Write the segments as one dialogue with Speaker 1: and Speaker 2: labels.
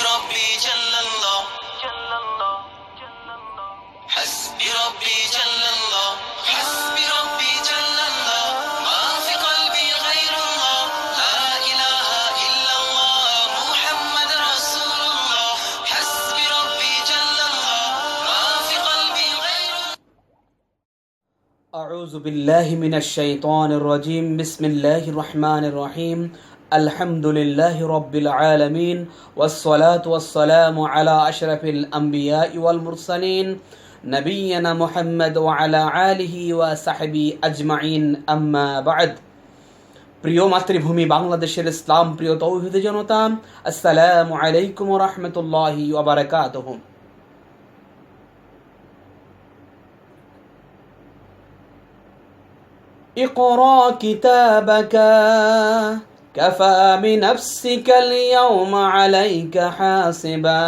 Speaker 1: ربي جل الله. حسبي ربي جل الله. حسبي ربي جل الله. ما في قلبي غير الله. لا إله إلا الله. محمد رسول الله. حسبي ربي جل الله. ما في قلبي غير الله.
Speaker 2: أعوذ بالله من الشيطان الرجيم. بسم الله الرحمن الرحيم. الحمد لله رب العالمين والصلاة والسلام على أشرف الأنبياء والمرسلين نبينا محمد وعلى آله وصحبه أجمعين أما بعد প্রিয় মাতৃভূমি বাংলাদেশের ইসলাম প্রিয় তৌহিদ জনতা আসসালামু আলাইকুম রহমতুল্লাহি ওবরাকাতুহু اقرأ كتابك كفى بنفسك اليوم عليك حاسبا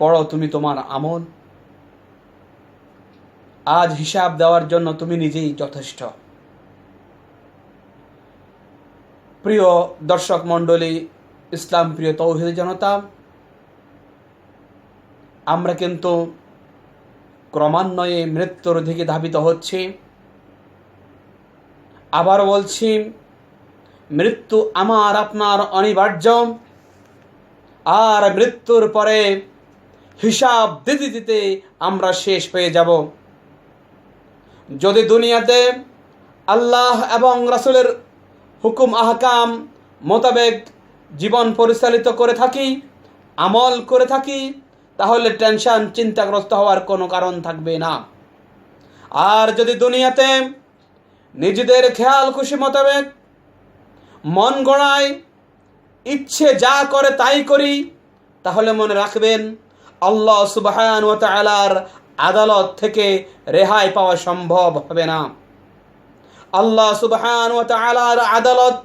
Speaker 2: পড়ো তুমি তোমার আমল আজ হিসাব দেওয়ার জন্য তুমি নিজেই যথেষ্ট প্রিয় দর্শক মণ্ডলী ইসলাম প্রিয় তৌহিদ জনতা আমরা কিন্তু ক্রমান্বয়ে মৃত্যুর দিকে ধাবিত হচ্ছে আবার বলছি, মৃত্যু আমার, আপনার অনিবার্য। আর মৃত্যুর পরে হিসাব দিতে দিতে আমরা শেষ হয়ে যাব। যদি দুনিয়াতে আল্লাহ এবং রাসুলের হুকুম, আহকাম মোতাবেক জীবন পরিচালিত করে থাকি, আমল করে থাকি, তাহলে টেনশন চিন্তাগ্রস্ত হওয়ার কোনো কারণ থাকবে না। আর যদি দুনিয়াতে নিজেদের খেয়াল খুশি মোতাবেক, মন গড়ায় ইচ্ছে যা করে তাই করি, তাহলে মনে রাখবেন আল্লাহ সুবাহান ও তালার আদালত থেকে রেহাই পাওয়া সম্ভব হবে না। আল্লাহ সুবাহান ও তালার আদালত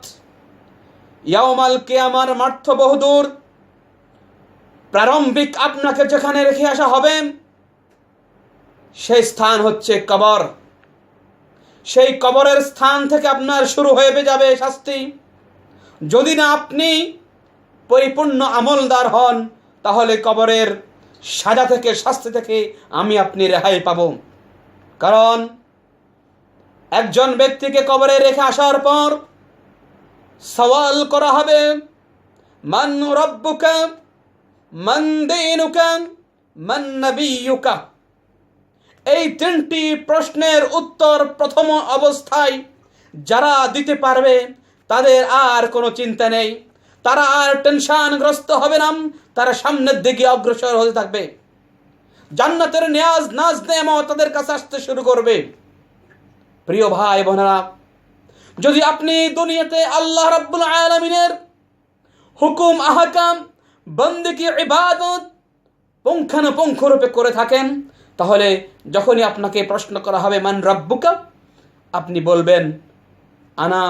Speaker 2: ইয়ামাল কেয়ামার মার্থ বহুদূর, প্রারম্ভিক আপনাকে যেখানে রেখে আসা হবে, সেই স্থান হচ্ছে কবর। সেই কবরের স্থান থেকে আপনার শুরু হয়ে যাবে শাস্তি। যদি না আপনি পরিপূর্ণ আমলদার হন, তাহলে কবরের সাজা থেকে, শাস্তি থেকে আমি আপনি রেহাই পাব। কারণ একজন ব্যক্তিকে কবরে রেখে আসার পর সওয়াল করা হবে, মান রব্বুকা, মান দিনুকা, মান নবিয়ুকা। এই তিনটি প্রশ্নের উত্তর প্রথম অবস্থায় যারা দিতে পারবে, তাদের আর কোনো চিন্তা নেই। তারা আর টেনশনগ্রস্ত হবে না, তারা সামনের দিকে অগ্রসর হতে থাকবে। জান্নাতের নেয়াজ নাজ নেমা তাদের কাছে আসতে শুরু করবে। প্রিয় ভাই বোনেরা, যদি আপনি দুনিয়াতে আল্লাহ রাব্বুল আলামিনের হুকুম, আহকাম বন্দিকে ইবাদত পুঙ্খানুপুঙ্খ রূপে করে থাকেন তাহলে যখনই আপনাকে প্রশ্ন করা হবে, মান রব্বুকা? আপনি বলবেন, আনা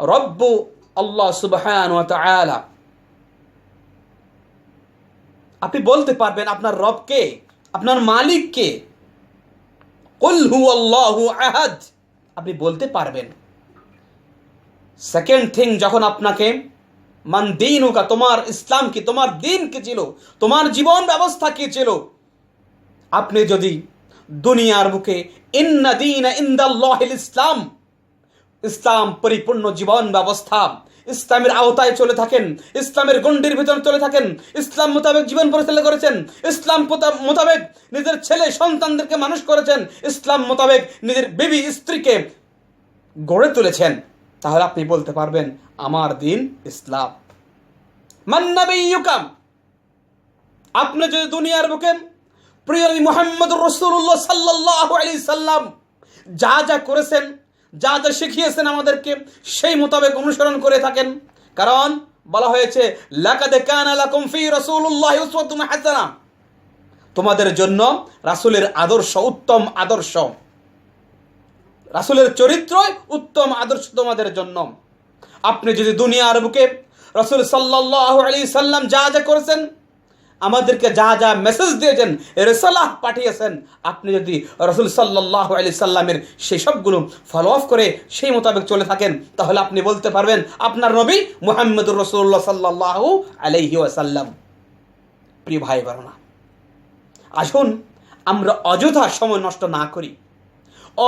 Speaker 2: রব্বু আল্লাহ সুবহান আপনি বলতে পারবেন, আপনার রবকে আপনার মালিককে কুল হু আল্লাহু আহাদ। আপনি বলতে পারবেন। সেকেন্ড থিং, যখন আপনাকে, মান দিনুকা? তোমার ইসলাম কি? তোমার দিন কি ছিল? তোমার জীবন ব্যবস্থা কি ছিল? আপনি যদি দুনিয়ার বুকে ইসলাম ইসলাম পরিপূর্ণ জীবন ব্যবস্থা, ইসলামের আওতায় চলে থাকেন, ইসলামের গণ্ডির ভিতরে চলে থাকেন, ইসলাম মোতাবেক জীবন পরিচালনা করেছেন, ইসলাম মোতাবেক নিজের ছেলে সন্তানদেরকে মানুষ করেছেন, ইসলাম মোতাবেক নিজের বিবি স্ত্রীকে গড়ে তুলেছেন, তাহলে আপনি বলতে পারবেন, আমার দিন ইসলাম। মান্নাবিয়ুকাম আপনি যদি দুনিয়ার বুকে প্রিয় মোহাম্মদ রসুল্লাহ সাল্লাহ আলি সাল্লাম, যা যা করেছেন, যা যা শিখিয়েছেন আমাদেরকে, সেই মোতাবেক অনুসরণ করে থাকেন। কারণ বলা হয়েছে, লাকাদে তোমাদের জন্য রাসূলের আদর্শ উত্তম আদর্শ। রাসূলের চরিত্রই উত্তম আদর্শ তোমাদের জন্য। আপনি যদি দুনিয়ার বুকে রাসূল সাল্লাল্লাহু আলাইহি সাল্লাম যা যা করেছেন আমাদেরকে যা যা মেসেজ দিয়েছেন রেসালাহ পাঠিয়েছেন, আপনি যদি রসুল সাল্লাহ আলি সাল্লামের সেই সবগুলো ফলো আপ করে সেই মোতাবেক চলে থাকেন, তাহলে আপনি বলতে পারবেন, আপনার নবী মুহাম্মদুর রসুল্লাহ সাল্লাহ আলহি ওয়াসাল্লাম। প্রিয় ভাই বারণা আসুন আমরা অযথা সময় নষ্ট না করি।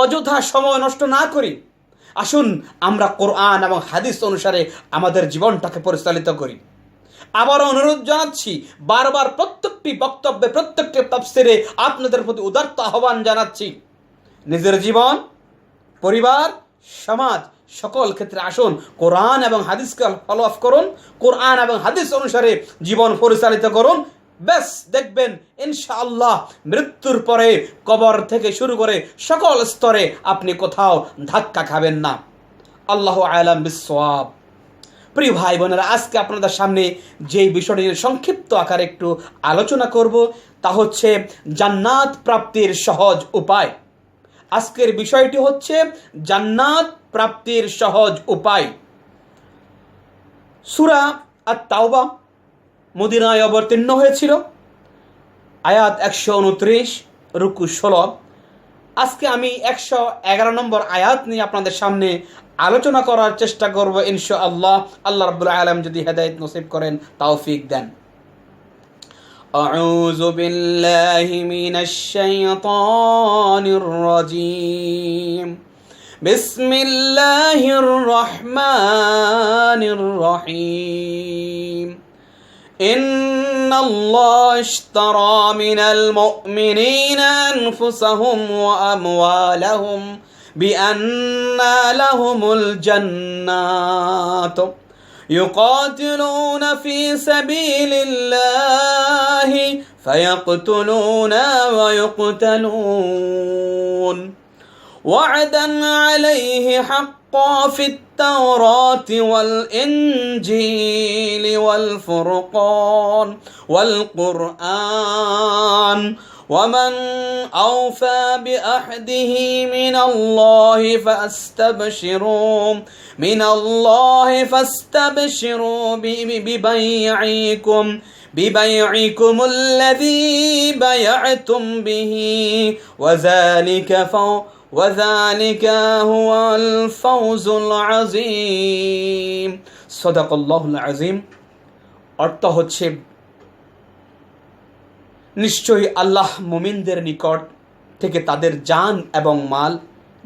Speaker 2: অযথা সময় নষ্ট না করি। আসুন আমরা কোরআন এবং হাদিস অনুসারে আমাদের জীবনটাকে পরিচালিত করি। আবারও অনুরোধ জানাচ্ছি, বারবার প্রত্যেকটি বক্তব্যে, প্রত্যেকটি তফসিরে আপনাদের প্রতি উদার্ত আহ্বান জানাচ্ছি। নিজের জীবন, পরিবার, সমাজ সকল ক্ষেত্রে আসুন, কোরআন এবং হাদিসকে ফলো আপ করুন, কোরআন এবং হাদিস অনুসারে জীবন পরিচালিত করুন। ব্যাস, দেখবেন ইনশাআল্লাহ মৃত্যুর পরে কবর থেকে শুরু করে সকল স্তরে আপনি কোথাও ধাক্কা খাবেন না। আল্লাহ আলাম বিসওয়াব প্রিয় ভাই বোনেরা, আজকে আপনাদের সামনে যে বিষয়টি সংক্ষিপ্ত আকারে একটু আলোচনা করব, তা হচ্ছে জান্নাত প্রাপ্তির সহজ উপায়। আজকের বিষয়টি হচ্ছে জান্নাত প্রাপ্তির সহজ উপায়। সুরা আর তাওবা মদিনায় অবতীর্ণ হয়েছিল। আয়াত একশো উনত্রিশ, রুকু ষোলো। আজকে আমি একশো এগারো নম্বর আয়াত নিয়ে আপনাদের সামনে আলোচনা করার চেষ্টা করব ইনশা আল্লাহ আল্লাহ রবুল্লা আলম যদি হেদায়ত নসিব করেন তৌফিক দেন أعوذ بالله من الشيطان الرجيم بسم الله الرحمن الرحيم إن الله اشترى من المؤمنين أنفسهم وأموالهم بأن لهم الجنات يقاتلون في سبيل الله فيقتلون ويقتلون وعدا عليه حقا في التوراة والإنجيل والفرقان والقرآن ومن أوفى بأحده من الله فاستبشروا من الله فاستبشروا ببيعكم ببيعكم الذي بيعتم به وذلك فو وذلك هو الفوز العظيم صدق الله العظيم অর্থ হচ্ছে নিশ্চয়ই আল্লাহ মুমিনদের নিকট থেকে তাদের জান এবং মাল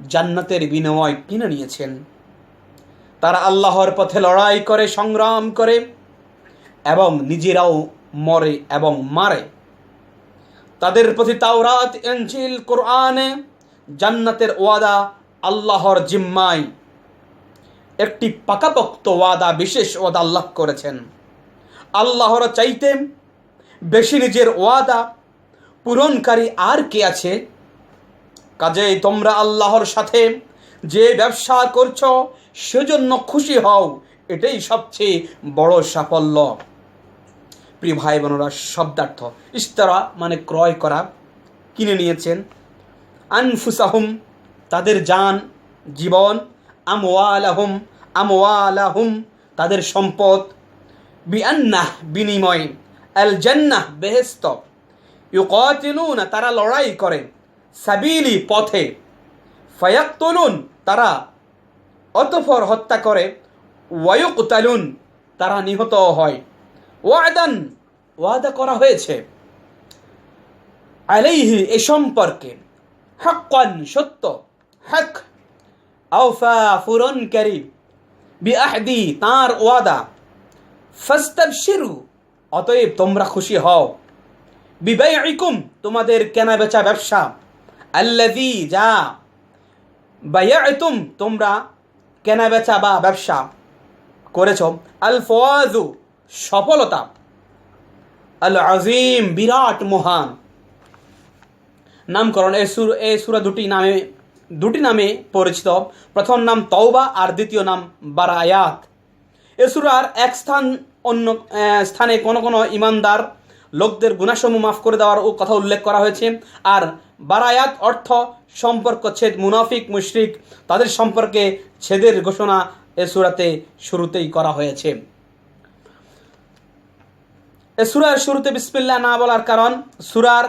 Speaker 2: জান্নাতের বিনিময় কিনে নিয়েছেন তারা আল্লাহর পথে লড়াই করে সংগ্রাম করে এবং নিজেরাও মরে এবং মারে তাদের প্রতি তাওরাত এঞ্জিল কোরআনে জান্নাতের ওয়াদা আল্লাহর জিম্মায়। একটি পাকাপোক্ত ওয়াদা, বিশেষ ওয়াদা আল্লাহ করেছেন। আল্লাহর চাইতে বেশি নিজের ওয়াদা পূরণকারী আর কে আছে? কাজেই তোমরা আল্লাহর সাথে যে ব্যবসা করছ, সেজন্য খুশি হও। এটাই সবচেয়ে বড় সাফল্য। প্রিয় ভাই বোনেরা শব্দার্থ। ইস্তারা মানে ক্রয় করা। কিনে নিয়েছেন। আনফুসাহুম, তাদের জান, জীবন, আমওয়ালাহুম আমওয়ালাহুম, তাদের সম্পদ। বিআন্নাহ বিনিময় আল জান্নাহ বেহেস্ত ইউকাতিলুনা, তারা লড়াই করে সাবিলি পথে। ফায়াক্তুলুন, তারা অতফর হত্যা করে। ওয়ায়ুকতালুন, তারা নিহত হয়। ওয়াদান, ওয়াদা করা হয়েছে। আলাইহি, এ সম্পর্কে। হাক্কান, সত্য। হক। আওফা ফুরনকারী বিআহদি, তার ওয়াদা। ফাস্তাবশিরু, অতএব তোমরা খুশি হও। বিবাইকুম তোমাদের কেনা বেচা ব্যবসা। আল্লাযী যা বায়াতুম, তোমরা কেনা বেচা বা ব্যবসা করেছ। আল ফওয়াজু সফলতা। আল আজিম বিরাট মহান। নামকরণ, এই সুর, এই সুরা দুটি নামে দুটি নামে পরিচিত। প্রথম নাম তওবা, আর দ্বিতীয় নাম বারায়াত। এ সুরার এক স্থান অন্য স্থানে কোনো কোনো ইমানদার লোকদের গুণাসমূহ মাফ করে দেওয়ার ও কথা উল্লেখ করা হয়েছে। আর বারায়াত অর্থ সম্পর্ক ছেদ, মুনাফিক, মুশরিক। তাদের সম্পর্কে ছেদের ঘোষণা এ সুরাতে শুরুতেই করা হয়েছে। এ সুরার শুরুতে বিসমিল্লাহ না বলার কারণ, সুরার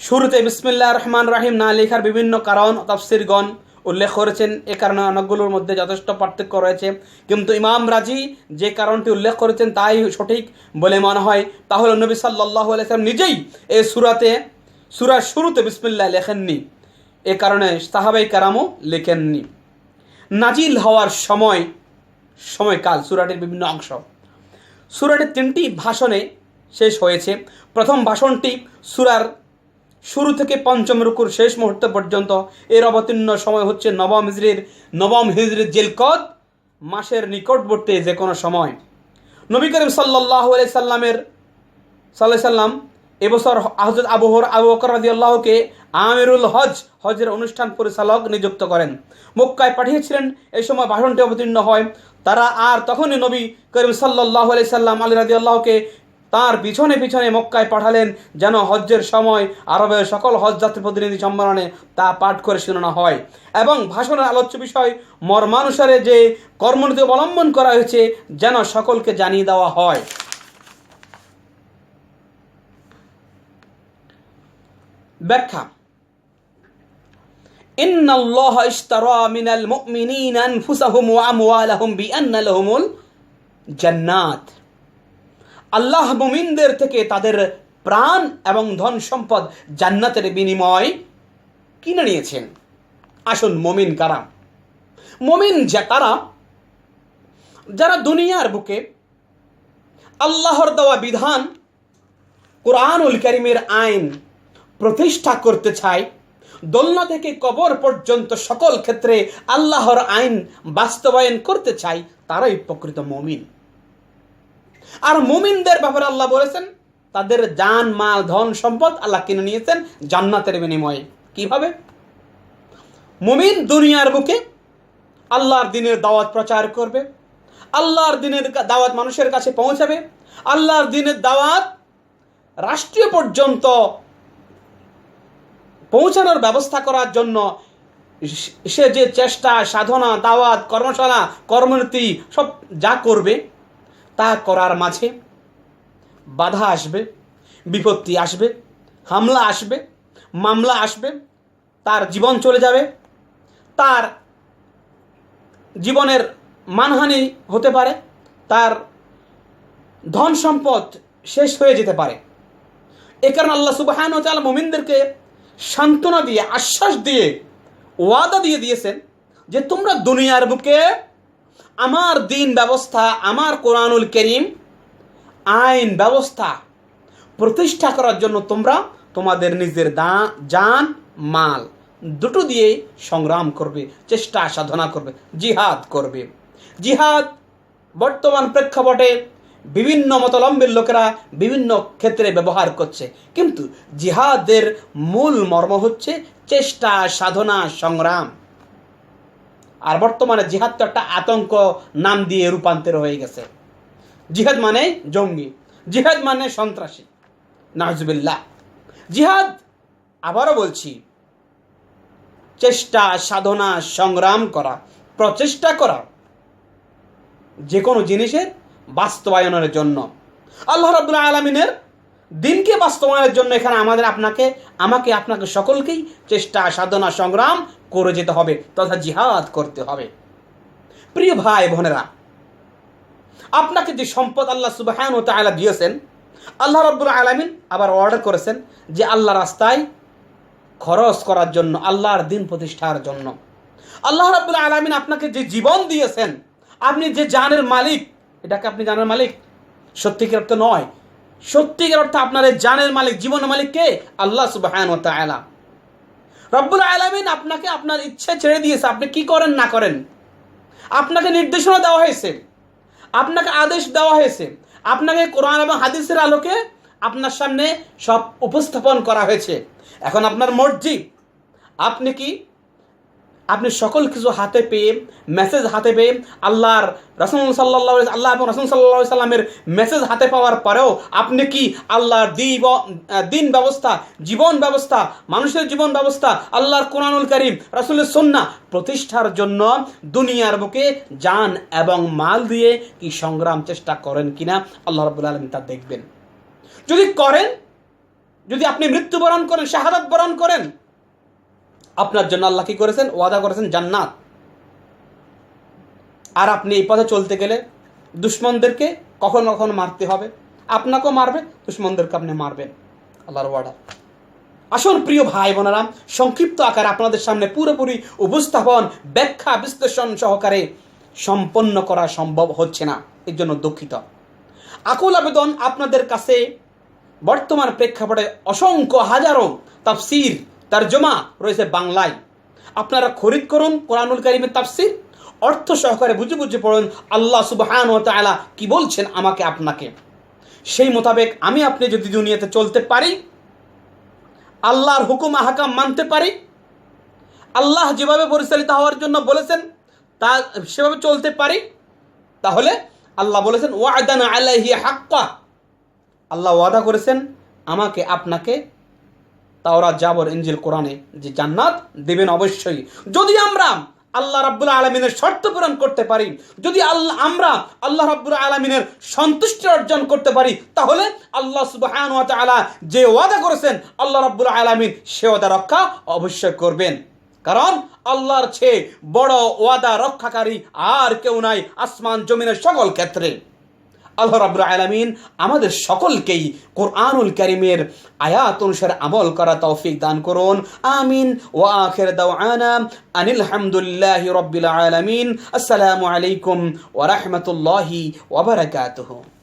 Speaker 2: শুরুতে বিসমিল্লা রহমান রাহিম না লেখার বিভিন্ন কারণ, তফসিরগণ উল্লেখ করেছেন। এ কারণে অনেকগুলোর মধ্যে যথেষ্ট পার্থক্য রয়েছে। কিন্তু ইমাম রাজি যে কারণটি উল্লেখ করেছেন তাই সঠিক বলে মনে হয়। তাহলে নবী সাল্লাহ আলাইসালাম নিজেই এই সুরাতে, সুরার শুরুতে বিসমিল্লা লেখেননি। এ কারণে সাহাবাই কারামও লেখেননি। নাজিল হওয়ার সময়, সময়কাল, সুরাটির বিভিন্ন অংশ। সুরাটির তিনটি ভাষণে শেষ হয়েছে। প্রথম ভাষণটি সুরার শুরু থেকে পঞ্চম রুকুর শেষ মুহূর্ত পর্যন্ত এর অবতীর্ণ সময় হচ্ছে নবম হিজরির নবম হিজরির জেলকদ মাসের নিকটবর্তী যে কোনো সময়। নবী করিম সাল্লাহ সাল্লামের সাল্লাহ সাল্লাম এবছর হজরত আবহর আবু বকর রাদিয়াল্লাহকে আমিরুল হজ হজের অনুষ্ঠান পরিচালক নিযুক্ত করেন। মক্কায় পাঠিয়েছিলেন, এই সময় ভাষণটি অবতীর্ণ হয়। তারা আর তখনই নবী করিম সাল্লাহ আলাই সাল্লাম আলী রাদিয়াল্লাহকে তার পিছনে পিছনে মক্কায় পাঠালেন যেন হজ্জের সময় আরবের সকল হজ যাত্রী প্রতিনিধি সম্মেলনে তা পাঠ করে শোনানো হয় এবং ভাষণের আলোচ্য বিষয় মর্মানুসারে যে কর্মনীতি অবলম্বন করা হয়েছে যেন সকলকে জানিয়ে দেওয়া হয় ব্যাখ্যা إن الله اشترى من المؤمنين أنفسهم وأموالهم بأن لهم الجنات আল্লাহ মুমিনদের থেকে তাদের প্রাণ এবং ধন সম্পদ জান্নাতের বিনিময় কিনে নিয়েছেন। আসুন মমিন কারা? মমিন যে কারা যারা দুনিয়ার বুকে আল্লাহর দেওয়া বিধান, কোরআনুল করিমের আইন প্রতিষ্ঠা করতে চায়, দোলনা থেকে কবর পর্যন্ত সকল ক্ষেত্রে আল্লাহর আইন বাস্তবায়ন করতে চাই তারাই প্রকৃত মমিন। আর মুমিনদের ব্যাপারে আল্লাহ বলেছেন, তাদের জান, মাল, ধন, সম্পদ আল্লাহ কিনে নিয়েছেন জান্নাতের বিনিময়ে। কীভাবে? মুমিন দুনিয়ার বুকে আল্লাহর দিনের দাওয়াত প্রচার করবে, আল্লাহর দিনের দাওয়াত মানুষের কাছে পৌঁছাবে, আল্লাহর দিনের দাওয়াত রাষ্ট্রীয় পর্যন্ত পৌঁছানোর ব্যবস্থা করার জন্য সে যে চেষ্টা, সাধনা, দাওয়াত, কর্মশালা, কর্মনীতি সব যা করবে তা করার মাঝে বাধা আসবে, বিপত্তি আসবে, হামলা আসবে, মামলা আসবে, তার জীবন চলে যাবে, তার জীবনের মানহানি হতে পারে, তার ধন সম্পদ শেষ হয়ে যেতে পারে। এ কারণে আল্লাহ সুবাহান ও মোমিনদেরকে সান্ত্বনা দিয়ে, আশ্বাস দিয়ে, ওয়াদা দিয়ে দিয়েছেন যে তোমরা দুনিয়ার বুকে আমার দিন ব্যবস্থা, আমার কোরআনুল করিম, আইন ব্যবস্থা প্রতিষ্ঠা করার জন্য তোমরা তোমাদের নিজের দা, জান, মাল দুটো দিয়ে সংগ্রাম করবে, চেষ্টা সাধনা করবে, জিহাদ করবে। জিহাদ বর্তমান প্রেক্ষাপটে বিভিন্ন মতলম্বের লোকেরা বিভিন্ন ক্ষেত্রে ব্যবহার করছে। কিন্তু জিহাদের মূল মর্ম হচ্ছে চেষ্টা সাধনা সংগ্রাম। আর বর্তমানে জিহাদ তো একটা আতঙ্ক নাম দিয়ে রূপান্তর হয়ে গেছে। জিহাদ মানে জঙ্গি, জিহাদ মানে সন্ত্রাসী। নাজবিল্লাহ জিহাদ, আবারও বলছি, চেষ্টা, সাধনা, সংগ্রাম করা, প্রচেষ্টা করা যে কোনো জিনিসের বাস্তবায়নের জন্য। আল্লাহ রাবুল আলমিনের দিনকে বাস্তবায়নের জন্য এখানে আমাদের আপনাকে, আমাকে, আপনাকে সকলকেই চেষ্টা, সাধনা, সংগ্রাম করে যেতে হবে তথা জিহাদ করতে হবে। প্রিয় ভাই বোনেরা, আপনাকে যে সম্পদ আল্লাহ সুবাহান ও তালা দিয়েছেন, আল্লাহ রব্বুল আলমিন আবার অর্ডার করেছেন যে আল্লাহ রাস্তায় খরচ করার জন্য, আল্লাহর দিন প্রতিষ্ঠার জন্য। আল্লাহ রাবুল আলমিন আপনাকে যে জীবন দিয়েছেন, আপনি যে জানের মালিক, এটাকে আপনি জানের মালিক? সত্যিকার অর্থ নয় সত্যিকার অর্থে আপনার জানের মালিক, জীবনের মালিক কে? আল্লাহ সুবাহান তালা রব্বুল আলমিন আপনাকে আপনার ইচ্ছে ছেড়ে দিয়েছে। আপনি কি করেন, না করেন? আপনাকে নির্দেশনা দেওয়া হয়েছে। আপনাকে আদেশ দেওয়া হয়েছে। আপনাকে কোরআন এবং হাদিসের আলোকে আপনার সামনে সব উপস্থাপন করা হয়েছে। এখন আপনার মর্জি। আপনি কি আপনি সকল কিছু হাতে পেয়ে মেসেজ হাতে পেয়ে আল্লাহর রসুল সাল্লাহ আল্লাহ এবং রসুল সাল্লাহ সাল্লামের মেসেজ হাতে পাওয়ার পরেও আপনি কি আল্লাহর দিব দিন ব্যবস্থা, জীবন ব্যবস্থা, মানুষের জীবন ব্যবস্থা, আল্লাহর কোরআনুল করিম, রসুলের সন্না প্রতিষ্ঠার জন্য দুনিয়ার বুকে যান এবং মাল দিয়ে কি সংগ্রাম চেষ্টা করেন কিনা আল্লাহ রবুল্লা আলম তা দেখবেন। যদি করেন, যদি আপনি মৃত্যুবরণ করেন, শাহাদাত বরণ করেন আপনার জন্য আল্লাহ কি করেছেন? ওয়াদা করেছেন জান্নাত। আর আপনি এই পথে চলতে গেলে দুশ্মনদেরকে কখনো কখনো মারতে হবে? আপনাকেও মারবে, দুশ্মনদেরকে আপনি মারবেন। আল্লাহর ওয়ার্ডার আসুন প্রিয় ভাই বোনেরা, সংক্ষিপ্ত আকারে আপনাদের সামনে পুরোপুরি উপস্থাপন, ব্যাখ্যা, বিশ্লেষণ সহকারে সম্পন্ন করা সম্ভব হচ্ছে না। এর জন্য দুঃখিত। আকুল আবেদন আপনাদের কাছে বর্তমান প্রেক্ষাপটে অসংখ্য হাজারো তাফসির তারজমা রয়েছে বাংলায়। আপনারা খরিদ করুন কোরআনুল কারিমের তাফসির, অর্থ সহকারে বুঝে বুঝে পড়ুন আল্লাহ সুবহান ও তাআলা কি বলছেন আমাকে, আপনাকে। সেই মোতাবেক আমি আপনি যদি দুনিয়াতে চলতে পারি, আল্লাহর হুকুম, আহকাম মানতে পারি, আল্লাহ যেভাবে পরিচালিত হওয়ার জন্য বলেছেন, তা সেভাবে চলতে পারি, তাহলে আল্লাহ বলেছেন, ওয়াদান আলাইহি হাক্কা। আল্লাহ ওয়াদা করেছেন, আমাকে, আপনাকে তাওরা জাবর ইঞ্জিল কোরআনে যে জান্নাত দেবেন অবশ্যই। যদি আমরা আল্লাহ রাব্বুল আলমিনের শর্ত পূরণ করতে পারি, যদি আল্লাহ, আমরা আল্লাহ রাব্বুল আলমিনের সন্তুষ্টি অর্জন করতে পারি, তাহলে আল্লাহ সুবহান তাআলা যে ওয়াদা করেছেন, আল্লাহ রাব্বুল আলমিন সে ওয়াদা রক্ষা অবশ্যই করবেন। কারণ আল্লাহর চেয়ে বড় ওয়াদা রক্ষাকারী আর কেউ নাই আসমান, জমিনের সকল ক্ষেত্রে। আল্লাহ রাবুল আলমিন আমাদের সকলকেই কোরআনুল করিমের আয়াত অনুসারে আমল করা তৌফিক দান করুন। আমিন। ও আখের দাওয়ানা আনিল হামদুলিল্লাহি রবিল আলমিন। আসসালামু আলাইকুম ওরহমতুল্লাহি রাহমাতুল্লাহি ওয়া বারাকাতুহু।